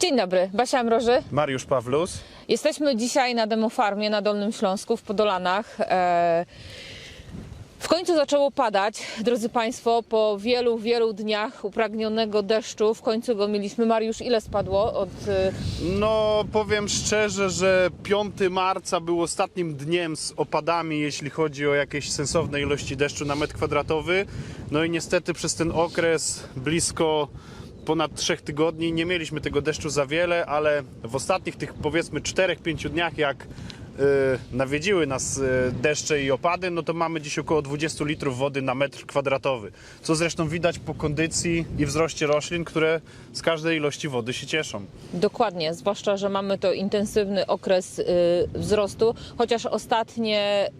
Dzień dobry, Basia Mroży. Mariusz Pawlus. Jesteśmy dzisiaj na demofarmie na Dolnym Śląsku w Podolanach. E, W końcu zaczęło padać, drodzy Państwo, po wielu, wielu dniach upragnionego deszczu. W końcu go mieliśmy. Mariusz, ile spadło od... e, No, powiem szczerze, że 5 marca był ostatnim dniem z opadami, jeśli chodzi o jakieś sensowne ilości deszczu na metr kwadratowy. No i niestety przez ten okres blisko ponad 3 tygodni. Nie mieliśmy tego deszczu za wiele, ale w ostatnich tych powiedzmy 4-5 dniach, jak nawiedziły nas y, deszcze i opady, no to mamy dziś około 20 litrów wody na metr kwadratowy. Co zresztą widać po kondycji i wzroście roślin, które z każdej ilości wody się cieszą. Dokładnie, zwłaszcza, że mamy to intensywny okres y, wzrostu, chociaż ostatnie,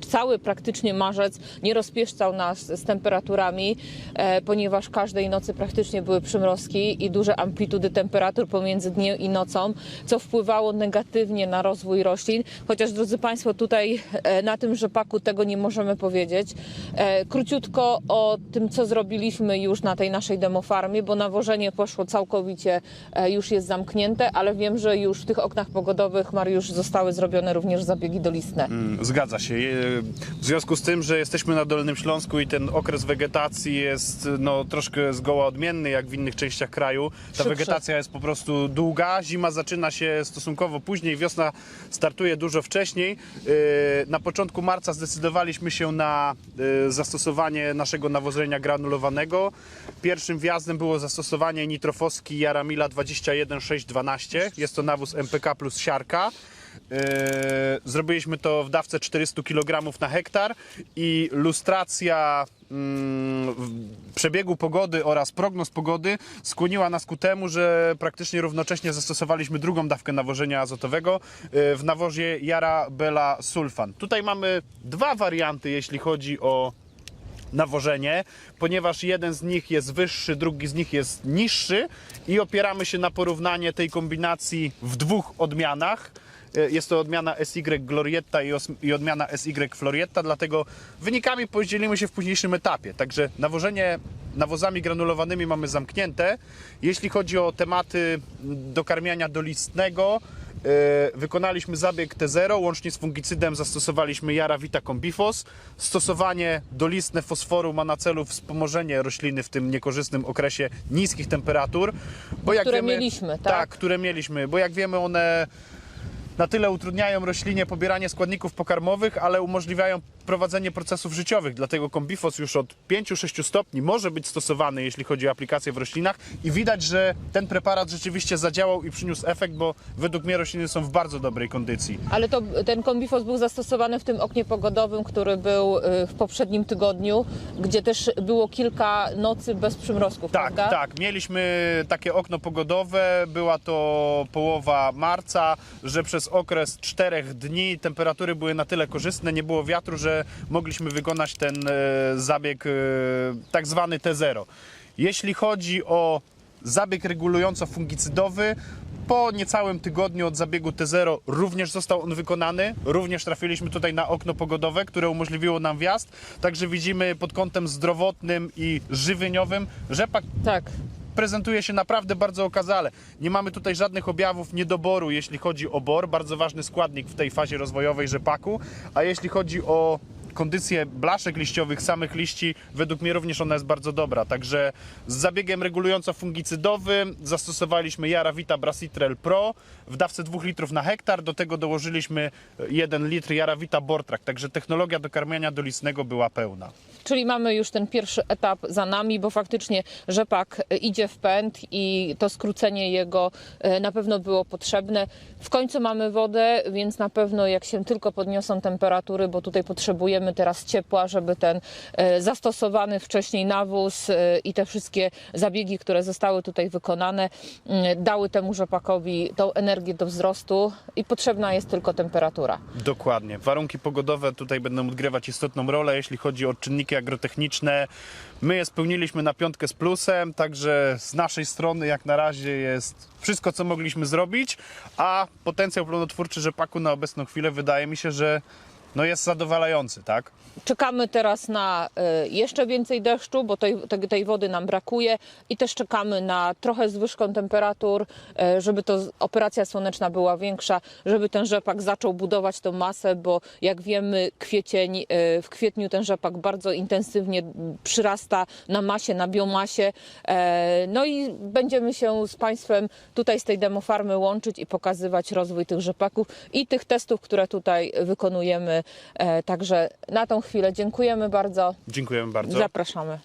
y, cały praktycznie marzec nie rozpieszczał nas z temperaturami, e, ponieważ każdej nocy praktycznie były przymrozki i duże amplitudy temperatur pomiędzy dniem i nocą, co wpływało negatywnie na rozwój roślin. Chociaż, drodzy Państwo, tutaj e, na tym rzepaku tego nie możemy powiedzieć. E, Króciutko o tym, co zrobiliśmy już na tej naszej demofarmie, bo nawożenie poszło całkowicie, e, już jest zamknięte, ale wiem, że już w tych oknach pogodowych, Mariusz, zostały zrobione również zabiegi dolistne. Mm, Zgadza się. W związku z tym, że jesteśmy na Dolnym Śląsku i ten okres wegetacji jest no, troszkę zgoła odmienny jak w innych częściach kraju. Ta Szybszy. wegetacja jest po prostu długa, zima zaczyna się stosunkowo później, wiosna startuje dużo wcześniej. Yy, Na początku marca zdecydowaliśmy się na yy, zastosowanie naszego nawożenia granulowanego. Pierwszym wjazdem było zastosowanie nitrofoski Jaramila 21612. Jest to nawóz MPK plus siarka. Yy, Zrobiliśmy to w dawce 400 kg na hektar i lustracja przebiegu pogody oraz prognoz pogody skłoniła nas ku temu, że praktycznie równocześnie zastosowaliśmy drugą dawkę nawożenia azotowego yy, w nawozie Jara Bela Sulfan. Tutaj mamy dwa warianty, jeśli chodzi o nawożenie, ponieważ jeden z nich jest wyższy, drugi z nich jest niższy i opieramy się na porównanie tej kombinacji w dwóch odmianach. E, Jest to odmiana SY Glorietta i odmiana SY Florietta, dlatego wynikami podzielimy się w późniejszym etapie. Także nawożenie nawozami granulowanymi mamy zamknięte. Jeśli chodzi o tematy dokarmiania dolistnego, E, Wykonaliśmy zabieg T0, łącznie z fungicydem zastosowaliśmy Jara Vita Combifos. Stosowanie dolistne fosforu ma na celu wspomożenie rośliny w tym niekorzystnym okresie niskich temperatur. Bo Które mieliśmy, tak? Tak, które mieliśmy, bo jak wiemy one na tyle utrudniają roślinie pobieranie składników pokarmowych, ale umożliwiają prowadzenie procesów życiowych. Dlatego kombifos już od 5-6 stopni może być stosowany, jeśli chodzi o aplikację w roślinach i widać, że ten preparat rzeczywiście zadziałał i przyniósł efekt, bo według mnie rośliny są w bardzo dobrej kondycji. Ale to ten kombifos był zastosowany w tym oknie pogodowym, który był y, w poprzednim tygodniu, gdzie też było kilka nocy bez przymrozków, Tak, prawda? tak. Mieliśmy takie okno pogodowe, była to połowa marca, że przez okres czterech dni temperatury były na tyle korzystne, nie było wiatru, że mogliśmy wykonać ten e, zabieg e, tak zwany T0. Jeśli chodzi o zabieg regulująco-fungicydowy, po niecałym tygodniu od zabiegu T0 również został on wykonany. Również trafiliśmy tutaj na okno pogodowe, które umożliwiło nam wjazd. Także widzimy pod kątem zdrowotnym i żywieniowym, rzepak Tak. Prezentuje się naprawdę bardzo okazale. Nie mamy tutaj żadnych objawów niedoboru, jeśli chodzi o bor, bardzo ważny składnik w tej fazie rozwojowej rzepaku, a jeśli chodzi o kondycję blaszek liściowych, samych liści, według mnie również ona jest bardzo dobra. Także z zabiegiem regulująco-fungicydowym zastosowaliśmy Jara Vita Brasitrel Pro w dawce 2 litrów na hektar. Do tego dołożyliśmy 1 litr Jara Vita Bortrak. Także technologia dokarmiania dolistnego była pełna. Czyli mamy już ten pierwszy etap za nami, bo faktycznie rzepak y, idzie w pęd i to skrócenie jego y, na pewno było potrzebne. W końcu mamy wodę, więc na pewno jak się tylko podniosą temperatury, bo tutaj potrzebujemy teraz ciepła, żeby ten y, zastosowany wcześniej nawóz y, i te wszystkie zabiegi, które zostały tutaj wykonane, y, dały temu rzepakowi tą energię do wzrostu i potrzebna jest tylko temperatura. Dokładnie. Warunki pogodowe tutaj będą odgrywać istotną rolę, jeśli chodzi o czynniki agrotechniczne. My je spełniliśmy na piątkę z plusem, także z naszej strony jak na razie jest wszystko, co mogliśmy zrobić, a potencjał plonotwórczy rzepaku na obecną chwilę wydaje mi się, że no jest zadowalający, tak? Czekamy teraz na e, jeszcze więcej deszczu, bo tej, tej, wody nam brakuje i też czekamy na trochę zwyżką temperatur, e, żeby to operacja słoneczna była większa, żeby ten rzepak zaczął budować tą masę, bo jak wiemy kwiecień, e, w kwietniu ten rzepak bardzo intensywnie przyrasta na masie, na biomasie. No i będziemy się z Państwem tutaj z tej demofarmy łączyć i pokazywać rozwój tych rzepaków i tych testów, które tutaj wykonujemy. E, Także na tą chwilę dziękujemy bardzo. Dziękujemy bardzo. Zapraszamy.